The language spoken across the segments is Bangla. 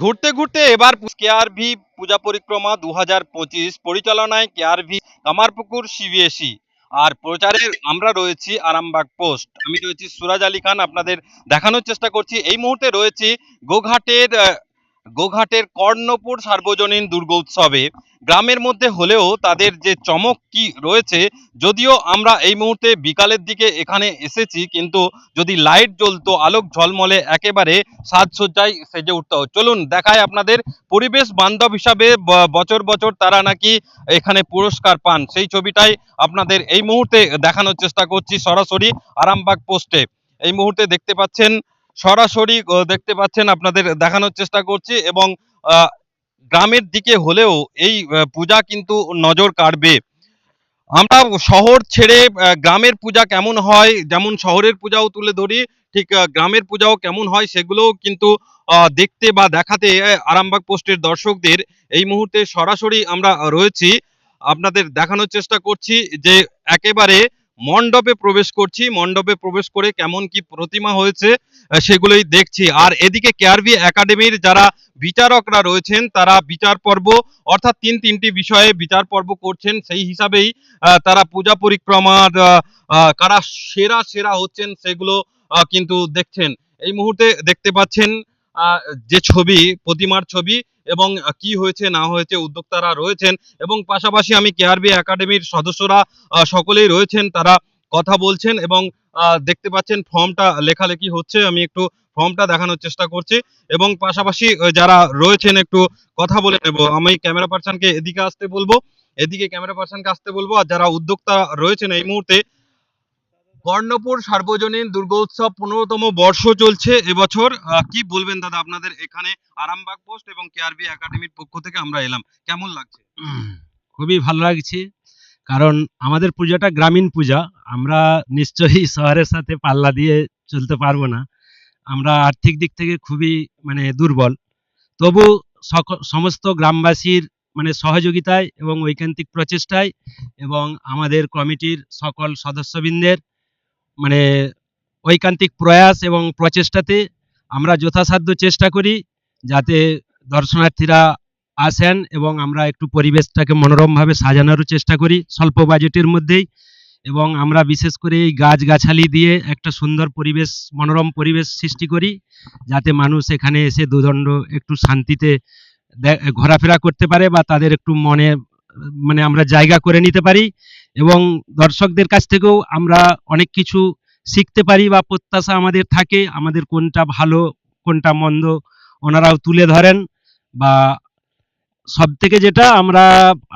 ঘুরতে ঘুরতে এবার কেআরভি পূজা পরিক্রমা দু হাজার পঁচিশ পরিচালনায় কেআরভি কামারপুকুর সিবিএসই। আর প্রচারে আমরা রয়েছি আরামবাগ পোস্ট। আমি রয়েছি সুরাজ আলী খান, আপনাদের দেখানোর চেষ্টা করছি। এই মুহূর্তে রয়েছি গোঘাটের গোঘাটের কর্ণপুর সার্বজনীন দুর্গোৎসবে গ্রামের মধ্যে হলেও তাদের যে চমক কি রয়েছে, যদিও আমরা এই মুহূর্তে বিকালের দিকে এখানে এসেছি, কিন্তু যদি লাইট জ্বলতো, আলোক ঝলমলে, একেবারে সাজসজ্জায় সেজে উঠতো। চলুন দেখায় আপনাদের পরিবেশ বান্ধব হিসাবে বছর বছর তারা নাকি এখানে পুরস্কার পান। সেই ছবিটাই আপনাদের এই মুহূর্তে দেখানোর চেষ্টা করছি সরাসরি আরামবাগ পোস্টে। এই মুহূর্তে দেখতে পাচ্ছেন সরাসরি দেখতে পাচ্ছেন, আপনাদের দেখানোর চেষ্টা করছি এবং গ্রামের দিকে হলেও এই পূজা কিন্তু নজর কাড়বে। আমরা শহর ছেড়ে গ্রামের পূজা কেমন হয়, যেমন শহরের পূজাও তুলে ধরি, ঠিক গ্রামের পূজাও কেমন হয় সেগুলোও কিন্তু দেখতে বা দেখাতে আরামবাগ পোস্টের দর্শকদের এই মুহূর্তে সরাসরি আমরা রয়েছি। আপনাদের দেখানোর চেষ্টা করছি যে একেবারে মণ্ডপে প্রবেশ করছি। মণ্ডপে প্রবেশ করে কেমন কি প্রতিমা হয়েছে সেগুলোই দেখছি। আর এদিকে কেআরবি একাডেমির যারা বিচারকরা রয়েছেন, তারা বিচার পর্ব, অর্থাৎ তিন তিনটি বিষয়ে বিচার পর্ব করছেন। সেই হিসাবেই তারা পূজা পরিক্রমার কারা সেরা সেরা হচ্ছেন, সেগুলো কিন্তু দেখছেন। এই মুহূর্তে দেখতে পাচ্ছেন যে ছবি, প্রতিমার ছবি এবং কি হয়েছে, না হয়েছে, উদ্যোক্তারা রয়েছেন এবং পাশাপাশি আমি কেআরবি একাডেমির সদস্যরা সকলেই রয়েছেন, তারা কথা বলছেন এবং দেখতে পাচ্ছেন ফর্মটা, লেখালেখি হচ্ছে, আমি একটু ফর্মটা দেখানোর চেষ্টা করছি এবং পাশাপাশি যারা রয়েছেন একটু কথা বলে নেব। আমি ক্যামেরা পার্সনকে এদিকে আসতে বলব, এদিকে ক্যামেরা পার্সনকে আসতে বলব, আর যারা উদ্যোক্তা রয়েছেন এই মুহূর্তে কর্ণপুর সার্বজনীন দুর্গোৎসব পনেরোতম বর্ষ চলছে এবছর। কি বলবেন দাদা আপনাদের? এখানে আরামবাগ পোস্ট এবং কেআরবি একাডেমির পক্ষ থেকে আমরা এলাম। কেমন লাগছে? খুবই ভালো লাগছে, কারণ আমাদের পূজাটা গ্রামীণ পূজা। আমরা নিশ্চয়ই শহরের সাথে পাল্লা দিয়ে চলতে পারব না। আমরা আর্থিক দিক থেকে খুবই মানে দুর্বল। তবু সমস্ত গ্রামবাসীর মানে সহযোগিতায় এবং ঐকান্তিক প্রচেষ্টায় এবং আমাদের কমিটির সকল সদস্যবৃন্দের মানে ঐকান্তিক প্রয়াস এবং প্রচেষ্টাতে আমরা যথাসাধ্য চেষ্টা করি যাতে দর্শনার্থীরা আসেন এবং আমরা একটু পরিবেশটাকে মনোরমভাবে সাজানোরও চেষ্টা করি স্বল্প বাজেটের মধ্যেই এবং আমরা বিশেষ করে এই গাছগাছালি দিয়ে একটা সুন্দর পরিবেশ, মনোরম পরিবেশ সৃষ্টি করি যাতে মানুষ এখানে এসে দুদণ্ড একটু শান্তিতে ঘোরাফেরা করতে পারে বা তাদের একটু মনে মানে আমরা জায়গা করে নিতে পারি এবং দর্শকদের কাছ থেকেও আমরা অনেক কিছু শিখতে পারি বা প্রত্যাশা আমাদের থাকে আমাদের কোনটা ভালো কোনটা মন্দ ওনারাও তুলে ধরেন বা সব থেকে যেটা আমরা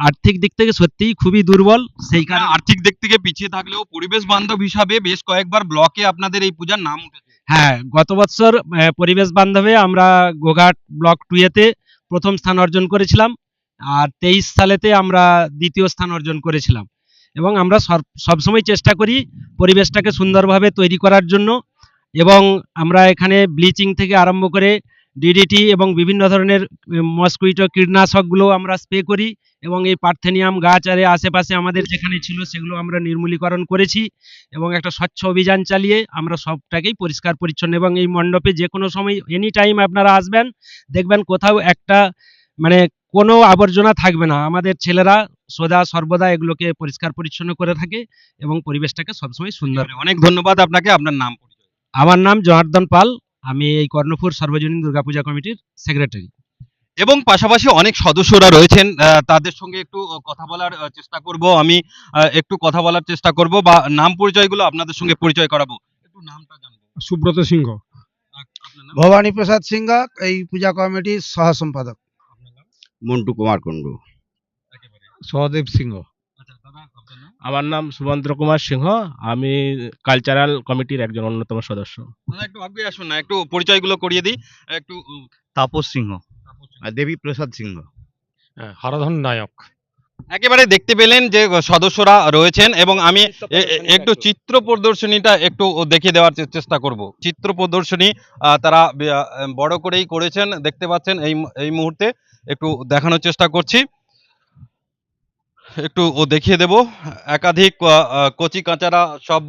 আর্থিক দিক থেকে সত্যিই খুবই দুর্বল সেই কারণে আর্থিক দিক থেকে পিছিয়ে থাকলেও পরিবেশ বান্ধব হিসাবে বেশ কয়েকবার ব্লকে আপনাদের এই পূজার নাম উঠেছে। হ্যাঁ গত বছর পরিবেশ বান্ধবে আমরা গোঘাট ব্লক টুয়েতে প্রথম স্থান অর্জন করেছিলাম। আর তেইশ সালেতে আমরা দ্বিতীয় স্থান অর্জন করেছিলাম। এবং আমরা সব- সবসময় চেষ্টা করি পরিবেশটাকে সুন্দরভাবে তৈরি করার জন্য এবং আমরা এখানে ব্লিচিং থেকে আরম্ভ করে ডিডিটি এবং বিভিন্ন ধরনের মস্কুইটো কীটনাশকগুলো আমরা স্প্রে করি এবং এই পার্থেনিয়াম গাছ আর আশেপাশে আমাদের যেখানে ছিল সেগুলো আমরা নির্মূলীকরণ করেছি এবং একটা স্বচ্ছ অভিযান চালিয়ে আমরা সবটাকেই পরিষ্কার পরিচ্ছন্ন এবং এই মণ্ডপে যে কোনো সময় এনি টাইম আপনারা আসবেন, দেখবেন কোথাও একটা মানে কোনো আবর্জনা থাকবে না। আমাদের ছেলেরা সদা সর্বদা এগুলোকে পরিষ্কার পরিচ্ছন্ন করে থাকে এবং পরিবেশটাকে সবসময় সুন্দর অনেক ধন্যবাদ আপনাকে। আপনার নাম আমার নাম জনার্দন পাল। আমি এই কর্ণপুর সর্বজনীন দুর্গাপূজা কমিটির সেক্রেটারি এবং পাশাপাশি অনেক সদস্যরা রয়েছেন। তাদের সঙ্গে একটু কথা বলার চেষ্টা করব আমি। একটু কথা বলার চেষ্টা করব বা নাম পরিচয়গুলো আপনাদের সঙ্গে পরিচয় করাবো। একটু নামটা জানব। সুব্রত সিংহ। আ- আপনার নাম? ভবানী প্রসাদ সিংহ এই পূজা কমিটির সহ সম্পাদক মন্টু কুমার কুণ্ডু। সহদেব সিংহ। আচ্ছা আমার নাম সুমন্ত্র কুমার সিংহ। আমি কালচারাল কমিটির একজন অন্যতম সদস্য। একটু আগে আসুন না একটু পরিচয়গুলো করিয়ে দিই। একটু তাপস সিংহ। আর দেবী প্রসাদ সিংহ হরধন নায়ক। একেবারে দেখতে পেলেন যে সদস্যরা রয়েছেন এবং আমি একটু চিত্র প্রদর্শনীটা একটু দেখিয়ে দেওয়ার চে- চেষ্টা করব। চিত্র প্রদর্শনী তারা বড় করেই করেছেন দেখতে পাচ্ছেন এই এই মুহূর্তে। একটু দেখানোর চেষ্টা করছি। একটু ও দেখিয়ে দেব। একাধিক কচি কাঁচারা সব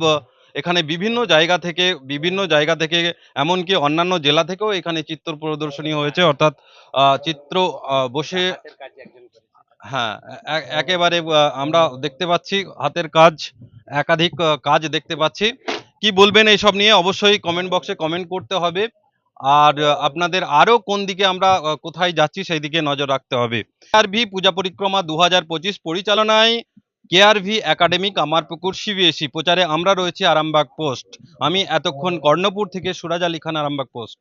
এখানে বিভিন্ন জায়গা থেকে বিভিন্ন জায়গা থেকে এমনকি অন্যান্য জেলা থেকেও এখানে চিত্র প্রদর্শনী হয়েছে। অর্থাৎ চিত্র বসে হ্যাঁ একেবারে আমরা দেখতে পাচ্ছি হাতের কাজ একাধিক কাজ দেখতে পাচ্ছি। কি বলবেন এইসব নিয়ে? অবশ্যই কমেন্ট বক্সে কমেন্ট করতে হবে। আর আপনাদের আরও কোন দিকে আমরা কোথায় যাচ্ছি সেই দিকে নজর রাখতে হবে। কেআরভি পূজা পরিক্রমা দু হাজার পঁচিশ পরিচালনায় কেআরভি একাডেমি কামারপুকুর সিবিএসই। প্রচারে আমরা রয়েছি আরামবাগ পোস্ট। আমি এতক্ষণ কর্ণপুর থেকে সুরাজ আলী খান, আরামবাগ পোস্ট।